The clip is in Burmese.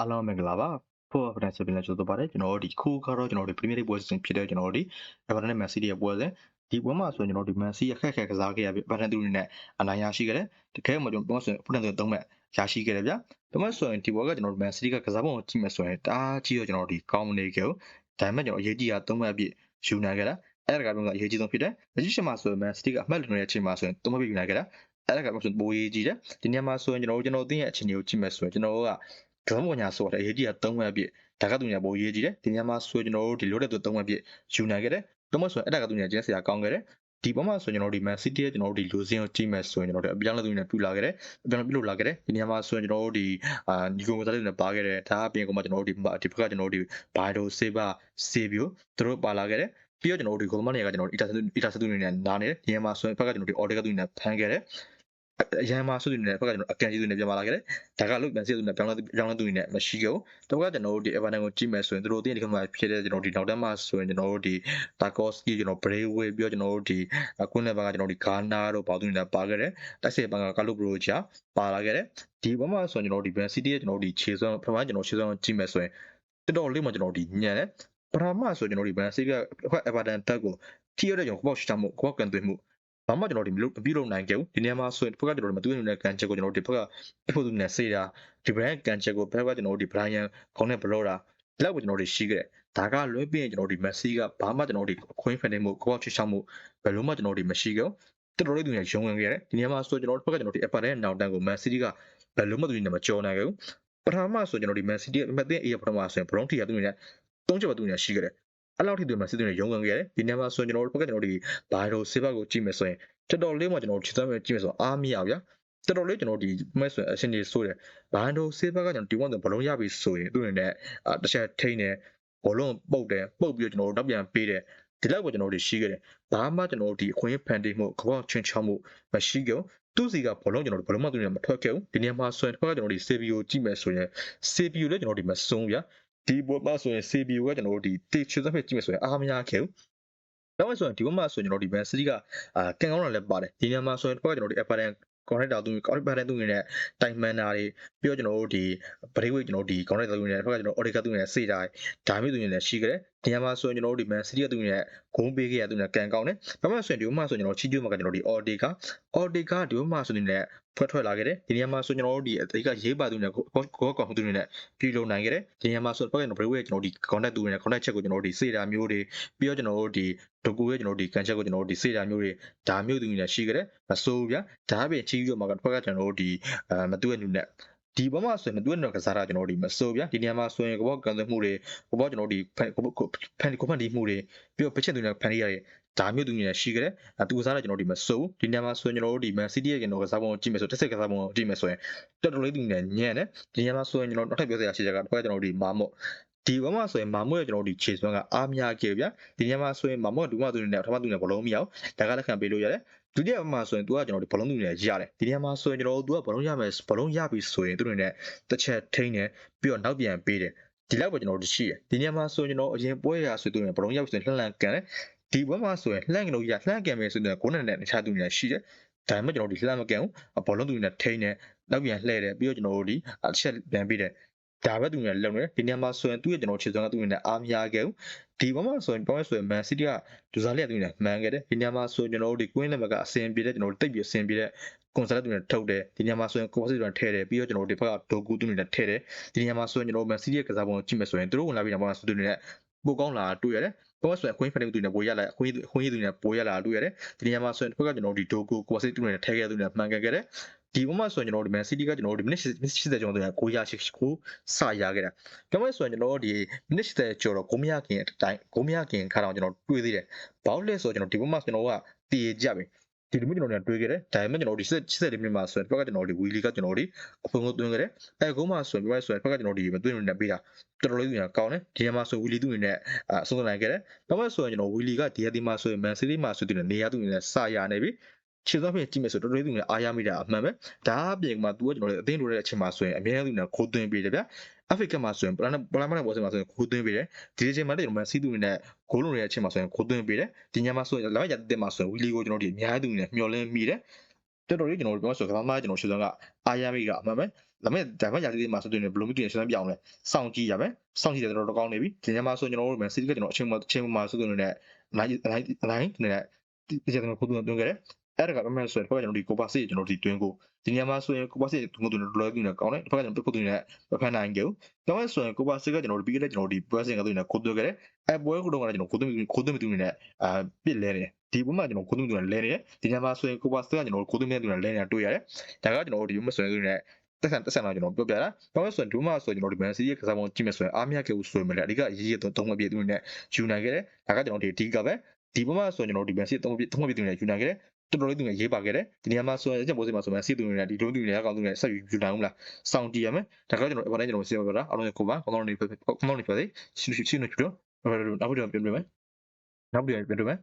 အားလုံးမင်္ဂလာပါဖို့ဖရန်ဆပင်လည်းကြိုဆိုပါတယ်ကျွန်တော်တို့ဒီခုကတော့ကျွန်တော်တို့ Premier League ပွဲစဉ်ဖြစ်တဲ့ကျွန်တော်တို့ဒီ Everton နဲ့ Man City ရဲ့ပွဲစဉ်ဒီပွဲမှာဆိုရင်ကျွန်တော်တို့ဒီ Man City အခက်အခဲကစားခဲ့ရပြီး Everton သူတွေနဲ့အနိုင်ရရှိခဲ့တယ်တကယ်မှကျွန်တော်ဆိုရင်ဖရန်ဆသုံးမဲ့ရရှိခဲ့တယ်ဗျဒါမှဆိုရင်ဒီပွဲကကျွန်တော်တို့ Man City ကကစားပုံကိုကြည့်မယ်ဆိုရင်တအားကြီးတော့ကျွန်တော်တို့ဒီကောင်းမနေခဲ့ဘူးဒါပေမဲ့ကျွန်တော်အရေးကြီးတာသုံးမဲ့အပြည့်ယူနိုင်ခဲ့တာအဲ့ဒါကတော့အရေးကြီးဆုံးဖြစ်တယ်လက်ရှိချိန်မှာဆိုရင် Man City ကအမှတ်လွန်နေတဲ့အချိန်မှာဆိုရင်သုံးမဲ့ပြယူနိုင်ခဲ့တာအဲ့ဒါကမှဆိုပိုရေးကြီးတယ်ဒီနေရာမှာဆိုရင်ကျွန်တော်တို့ကျွန်တော်သိရဲ့အခြေအနေကိုကြည့်မယ်ဆိုရင်ကျွန်တော်တို့က ဒရမ်ပညာဆိုတဲ့အရေးကြီးတာ၃ဝက်အပြည့်ဒါကသူညာပိုရေးကြီးတယ်ဒီညမှာဆိုကျွန်တော်တို့ဒီလိုတဲ့သူ၃ဝက်အပြည့်ယူနိုင်ခဲ့တယ်တော့မဆိုရင်အဲ့ဒါကသူညာကျင်းစရာကောင်းခဲ့တယ်ဒီပေါ်မှာဆိုကျွန်တော်တို့ဒီ Man City ရဲ့ကျွန်တော်တို့ဒီလူစင်းကိုကြည့်မယ်ဆိုရင်ကျွန်တော်တို့အပြောင်းလဲသူညာပြလာခဲ့တယ်အပြောင်းလဲပြလို့လာခဲ့တယ်ဒီညမှာဆိုရင်ကျွန်တော်တို့ဒီအာနီကိုမစားလေးနဲ့ပါခဲ့တယ်ဒါအပြင်ကမှကျွန်တော်တို့ဒီဒီဘက်ကကျွန်တော်တို့ဒီဘိုင်ဒိုဆေးဘာဆေဘီယိုသူတို့ပါလာခဲ့တယ်ပြီးတော့ကျွန်တော်တို့ဒီဂိုလ်မနီကကျွန်တော်တို့အီတာအီတာဆတူနေနဲ့နားနေတယ်ဒီမှာဆိုရင်ဘက်ကကျွန်တော်တို့အော်ဒေကတူနေဖမ်းခဲ့တယ် အရန်မှာဆိုသူနေဘက်ကကျွန်တော်အကန်ကြီးသူနေပြန်လာခဲ့တယ်ဒါကလို့ပြန်စီသူနေပြောင်းလဲပြောင်းလဲသူနေမရှိခဲ့ဘူးတော့ကကျွန်တော်တို့ဒီ Everton ကိုကြည့်မယ်ဆိုရင်သူတို့အတင်းဒီကမှာဖြစ်တဲ့ကျွန်တော်ဒီနောက်တန်းမှာဆိုရင်ကျွန်တော်တို့ဒီ Tarkovsky ကျွန်တော် Brayway ပြီးတော့ကျွန်တော်တို့ဒီကွန်းနယ်ဘက်ကကျွန်တော်ဒီ Ghana တို့ပေါသူနေပါခဲ့တယ်တိုက်စစ်ဘက်ကကာလုဘရိုချာပါလာခဲ့တယ်ဒီဘက်မှာဆိုရင်ကျွန်တော်ဒီ Man City ရဲ့ကျွန်တော်ဒီခြေစွမ်းပထမကျွန်တော်ခြေစွမ်းကြည့်မယ်ဆိုရင်တော်တော်လေးမှကျွန်တော်ဒီညံတယ်ပထမဆိုကျွန်တော်ဒီ Man City က Everton တက်ကိုထိရတဲ့ကျွန်တော်ကောက်ရှာမှုကောက်ကန်သွင်းမှု ဘာမှကျွန်တော်ဒီမလုပ်ပြုလုပ်နိုင်ခဲ့ဘူးဒီနေရာမှာဆိုရင်ဘက်ကကျွန်တော်တို့မတူနေတဲ့ကန်ချက်ကိုကျွန်တော်တို့ဒီဘက်ကအဖို့သူနဲ့စေးတာဒီ brand ကန်ချက်ကိုဘက်ကကျွန်တော်တို့ဒီ Brian ခေါင်းနဲ့ blow တာဒီလောက်ကိုကျွန်တော်တို့ရှိခဲ့တယ်ဒါကလွဲပြီးရင်ကျွန်တော်တို့ဒီ Messi ကဘာမှကျွန်တော်တို့ဒီအခွင့်ဖန်နေမှုကောက်ချချမှုဘယ်လိုမှကျွန်တော်တို့ဒီမရှိခဲ့ဘူးတော်တော်လေးသူနဲ့ရုံဝင်ခဲ့တယ်ဒီနေရာမှာဆိုကျွန်တော်တို့ဘက်ကကျွန်တော်တို့ဒီ upper နဲ့ down တန်းကို Man City ကဘယ်လိုမှသူနဲ့မကြောနိုင်ခဲ့ဘူးပထမဆိုကျွန်တော်ဒီ Man City အမှတ်သိအေးပထမဆိုရင် Brown တီကသူနဲ့သုံးချက်ပဲသူနဲ့ရှိခဲ့တယ် အဲ့လောက်ထိသူမှစစ်သူနဲ့ရုံဝင်ခဲ့တယ်ဒီနေရာမှာဆိုကျွန်တော်တို့ဘက်ကကျွန်တော်တို့ဒီဘိုင်ရိုဆေးဘက်ကိုကြည့်မယ်ဆိုရင်တော်တော်လေးမှကျွန်တော်ခြေစမ်းမဲ့ကြည့်မယ်ဆိုအားမရဗျာတော်တော်လေးကျွန်တော်ဒီမဲ့ဆိုရင်အရှင်ကြီးဆိုးတယ်ဘန်ဒိုဆေးဘက်ကကျွန်တော်ဒီဝန်ဆိုဘလုံးရပြီဆိုရင်သူ့အနေနဲ့တစ်ချက်ထိန်းတယ်ဘောလုံးပုတ်တယ်ပုတ်ပြီးတော့ကျွန်တော်တို့နောက်ပြန်ပေးတယ်ဒီလောက်ကိုကျွန်တော်တို့ရှိခဲ့တယ်ဘာမှကျွန်တော်တို့ဒီအခွင့်ဖန်တီးမှုကပောက်ချင်းချောင်းမှုမရှိခဲ့ဘူးသူစီကဘောလုံးကျွန်တော်တို့ဘလုံးမသူနေမထွက်ခဲ့ဘူးဒီနေရာမှာဆိုရင်တစ်ခါကျွန်တော်တို့ဒီ CPU ကြည့်မယ်ဆိုရင် CPU လည်းကျွန်တော်တို့ဒီမဆုံးဗျာ ဒီဘောမှာဆိုရင် CPU ကကျွန်တော်တို့ဒီတေချူသဖြင့်ကြည့်မယ်ဆိုရင်အားမရခဲ့ဘူးနောက်ဆိုရင်ဒီဘက်မှာဆိုရင်ကျွန်တော်ဒီ Man City ကအာကန်ကောင်းတာလည်းပါတယ်ဒီနေရာမှာဆိုရင်တစ်ခါကျွန်တော်ဒီ Everton connector သူ connector သူနေတဲ့ time manner တွေပြီးတော့ကျွန်တော်တို့ဒီ break weight ကျွန်တော်တို့ဒီ connector သူနေတဲ့တစ်ခါကျွန်တော် Orica သူနေတဲ့စေတာဒါမျိုးသူနေလည်းရှိကြတယ်ဒီနေရာမှာဆိုရင်ကျွန်တော်တို့ဒီ Man City ကသူနေတဲ့ဂုံးပေးခဲ့ရသူနဲ့ကန်ကောင်းတယ်ဘာမှဆိုရင်ဒီဘက်မှာဆိုရင်ကျွန်တော်ချီကျူးမှာကကျွန်တော်ဒီ Orica Orica ဒီဘက်မှာဆိုနေတဲ့ဖွဲ့ထွက်လာခဲ့တယ်ဒီနေရာမှာဆိုကျွန်တော်တို့ဒီအတိတ်ကရေးပါသူနဲ့ကိုကောကောင်သူနဲ့ပြည်လုံးနိုင်ခဲ့တယ်ဒီနေရာမှာဆိုတော့ကျွန်တော် break weight ကျွန်တော်ဒီ contact သူနဲ့ contact check ကိုကျွန်တော်တို့ဒီစေတာမျိုးတွေပြီးတော့ကျွန်တော်တို့ဒီဒိုကူရဲ့ကျွန်တော်တို့ဒီကန်ချက်ကိုကျွန်တော်တို့ဒီစေတာမျိုးတွေဒါမျိုးသူနဲ့ရှိခဲ့တယ်မစိုးဗျာဒါပြင်ချီကျူးမှာကတစ်ခါကျွန်တော်တို့ဒီအဲမတူရဲ့နူနဲ့ ဒီဘက်မှာဆိုရင်မတူတဲ့ကစားတာကျွန်တော်တို့ဒီမစိုးဗျာဒီနေရာမှာဆိုရင်ကဘောကန်သွင်းမှုတွေကဘောကျွန်တော်တို့ဒီဖန်ဖန်ကိုဖန်ဒီမှုတွေပြီးတော့ပချက်သူနဲ့ဖန်ရရဒါမျိုးသူနဲ့ရှိကြတယ်အဲသူကစားတာကျွန်တော်ဒီမစိုးဒီနေရာမှာဆိုရင်ကျွန်တော်တို့ဒီ Man City ရဲ့ကျွန်တော်ကစားပုံကိုကြည့်မယ်ဆိုတက်ဆက်ကစားပုံကိုကြည့်မယ်ဆိုရင်တော်တော်လေးသူနဲ့ညံ့တယ်ဒီနေရာမှာဆိုရင်ကျွန်တော်နောက်ထပ်ပြောစရာရှိချက်ကတစ်ခါကျွန်တော်တို့ဒီမာမော့ဒီဘက်မှာဆိုရင်မာမွေကျွန်တော်တို့ဒီခြေစွမ်းကအားများခဲ့ဗျာဒီညမှာဆိုရင်မာမွေဒူမသူနေနဲ့ပထမသူနေဘလုံးမရအောင်ဒါကလက်ခံပေးလို့ရတယ် ဒုတိယမှာဆိုရင် तू ကကျွန်တော်တို့ဘလုံးသူနေရတယ်ဒီညမှာဆိုရင်ကျွန်တော်တို့ तू ကဘလုံးရမယ်ဘလုံးရပြီဆိုရင်သူတို့နေတစ်ချက်ထိန်းတယ်ပြီးတော့နောက်ပြန်ပေးတယ်ဒီလောက်ပဲကျွန်တော်တို့ရှိတယ်ဒီညမှာဆိုရင်ကျွန်တော်အရင်ပွဲရဆိုသူနေဘလုံးရောက်ဆိုရင်လှန်လှန်ကန်တယ်ဒီဘက်မှာဆိုရင်လှန်ကန်လို့ရလှန်ကန်မယ်ဆိုရင်ကိုယ်နဲ့တခြားသူနေရှိတယ်ဒါပေမဲ့ကျွန်တော်တို့ဒီလှမ်းမကန်ဘူးဘောလုံးသူနေထိန်းတယ်နောက်ပြန်လှည့်တယ်ပြီးတော့ကျွန်တော်တို့ဒီအချက်ပြန်ပြီးတယ် ဒါပဲသူနဲ့လုံနေဒီနေရာမှာဆိုရင်သူ့ရဲ့ကျွန်တော်ခြေစွမ်းကသူ့နဲ့အားမရခဲ့ဘူးဒီဘက်မှာဆိုရင်ပြောရဆိုရင် Man City ကဒူဇာလီကသူနဲ့မှန်ခဲ့တယ်ဒီနေရာမှာဆိုရင်ကျွန်တော်တို့ဒီ Queen လက်မကအစင်ပြေတဲ့ကျွန်တော်တို့တိတ်ပြီးအစင်ပြေတဲ့ကွန်ဆာလက်သူနဲ့ထုတ်တယ်ဒီနေရာမှာဆိုရင်ကိုစစ်သူနဲ့ထည့်တယ်ပြီးတော့ကျွန်တော်တို့ဒီဘက်ကဒိုကူသူနဲ့ထည့်တယ်ဒီနေရာမှာဆိုရင်ကျွန်တော်တို့ Man City ရဲ့ကစားပုံကိုကြည့်မယ်ဆိုရင်သူတို့ဝင်လာပြီးတော့ဆိုသူနဲ့ပိုကောင်းလာတွေ့ရတယ်ဘောဆိုရင်အခွင့်ဖန်နေသူနဲ့ပိုရလာအခွင့်အခွင့်ရသူနဲ့ပိုရလာတွေ့ရတယ်ဒီနေရာမှာဆိုရင်တစ်ခါကကျွန်တော်တို့ဒီဒိုကူကိုစစ်သူနဲ့ထည့်ခဲ့သူနဲ့မှန်ခဲ့ခဲ့တယ် ဒီဘက်မှာဆိုရင်ကျွန်တော်တို့ဒီ Man City ကကျွန်တော်တို့ဒီ minute 80ကျော်တော့ကိုရရှိကိုစရခဲ့တာ။ဒါမှမဟုတ်ဆိုရင်ကျွန်တော်တို့ဒီ minute 80ကျော်တော့ကိုမရခင်အတိုင်းကိုမရခင်ခါတော့ကျွန်တော်တွေးသေးတယ်။ဘာလို့လဲဆိုတော့ကျွန်တော်ဒီဘက်မှာကျွန်တော်ကတည်ကြပြီ။ဒီလိုမျိုးကျွန်တော်တို့တွေးခဲ့တယ်။ဒါပေမဲ့ကျွန်တော်တို့ဒီ80မိနစ်မှာဆိုရင်ဘက်ကကျွန်တော်တို့ဝီလီကကျွန်တော်တို့အဖုံကိုသွင်းခဲ့တယ်။အဲကုန်းမှာဆိုရင်ပြောရဆိုရင်ဘက်ကကျွန်တော်တို့မသွင်းနေပေးတာတော်တော်လေးပြန်ကောင်းတယ်။ဒီမှာဆိုဝီလီသူ့အနေနဲ့အဆုံးသတ်နိုင်ခဲ့တယ်။ဒါမှမဟုတ်ဆိုရင်ကျွန်တော်ဝီလီကဒီအဒီမှာဆိုရင် Man City မှာဆိုတဲ့နေရာသူ့အနေနဲ့စရနေပြီ။ ခြေစွမ်းဖြင့်ကြည့်မယ်ဆိုတော်တော်လေးသူနဲ့အားရမိတာအမှန်ပဲဒါအပြင်မှာ तू ကကျွန်တော်တို့အသိလိုတဲ့အချိန်မှာဆိုရင်အများကြီးသူနဲ့ခိုးသွင်းပေးတယ်ဗျအဖရိကမှာဆိုရင်ပလန်ပလန်မနဲ့ပေါ်စင်မှာဆိုရင်ခိုးသွင်းပေးတယ်ဒီအချိန်မှာလည်းကျွန်တော်စီးသူနဲ့ဂိုးလုံးရဲ့အချိန်မှာဆိုရင်ခိုးသွင်းပေးတယ်ဒီညမှာဆိုရင်လာမရတဲ့မှာဆိုရင်ဝီလီကိုကျွန်တော်တို့အများကြီးသူနဲ့မျောလင်းမိတယ်တော်တော်လေးကျွန်တော်တို့ပြောဆိုကစားသမားကျွန်တော်ရှုံးကအာရမိကအမှန်ပဲဒါပေမဲ့ဒါပေမဲ့ရာသီတွေမှာဆိုရင်ဘလိုမျိုးတင်ရှင်းပြအောင်လဲစောင့်ကြည့်ရမယ်စောင့်ကြည့်တယ်တော်တော်ကောင်းနေပြီဒီညမှာဆိုကျွန်တော်တို့မယ်စီးကကျွန်တော်အချိန်မှာအချိန်မှာဆိုရင်လည်းအနိုင်အနိုင်အနိုင်နဲ့ဒီကျွန်တော်ခုသွင်းသွင်းခဲ့တယ် အဲ့ဒါကမှဆိုရင်ဘက်ကကျွန်တော်ဒီကိုပါစီကျွန်တော်ဒီတွင်းကိုဒီညမှာဆိုရင်ကိုပါစီငုံသွင်းတော်တော်လေးကောင်းတယ်ဘက်ကကျွန်တော်ပုတ်သွင်းနဲ့ဖန်နိုင်ကြဘူးဒါမှဆိုရင်ကိုပါစီကကျွန်တော်ပြီးခဲ့တဲ့ကျွန်တော်ဒီပွဲစဉ်ကသွင်းနဲ့ကိုသွင်းခဲ့တယ်အဲပွဲကတော့ကျွန်တော်ကိုသွင်းကိုသွင်းမသွင်းနဲ့အာပစ်လဲတယ်ဒီပုံမှာကျွန်တော်ကိုသွင်းသွင်းလဲနေတယ်ဒီညမှာဆိုရင်ကိုပါစီကကျွန်တော်ကိုသွင်းသွင်းလဲနေတာတွေ့ရတယ်ဒါကကျွန်တော်ဒီမဆိုရင်သွင်းနဲ့တက်ဆန်တက်ဆန်တော့ကျွန်တော်ပြောပြတာ။ဘာလို့ဆိုရင်ဒူးမဆိုရင်ကျွန်တော်ဒီမန်စီရဲ့ကစားပုံကြည့်မယ်ဆိုရင်အားမရခဲ့ဘူးဆိုရင်လည်းအဓိကအရေးကြီးတော့သုံးမပြည့်သူနဲ့ယူနိုင်ခဲ့တယ်။ဒါကကျွန်တော်ဒီအဓိကပဲဒီပုံမှာဆိုရင်ကျွန်တော်ဒီမန်စီသုံးမပြည့်သုံးမပြည့်သူနဲ့ယူနိုင်ခဲ့တယ်။ တော်တော်လေးသူနဲ့ရေးပါခဲ့တယ်။ဒီနေရာမှာဆိုရင်အချက်ပေါ်စီမှာဆိုရင်စီသူနဲ့ဒီလုံးသူနဲ့အကောင်သူနဲ့ဆက်ယူနိုင်ဦးလား။စောင့်ကြည့်ရမယ်။ဒါကကျွန်တော်အပေါ်တိုင်းကျွန်တော်စီပြောတာအားလုံးကိုပါကောင်းကောင်းနေကောင်းကောင်းနေပြောသေး။ရှိရှိရှိနေပြောတော့နောက်ပြီးတော့ပြန်ပြန်မယ်။နောက်ပြီးတော့ပြန်ပြန်မယ်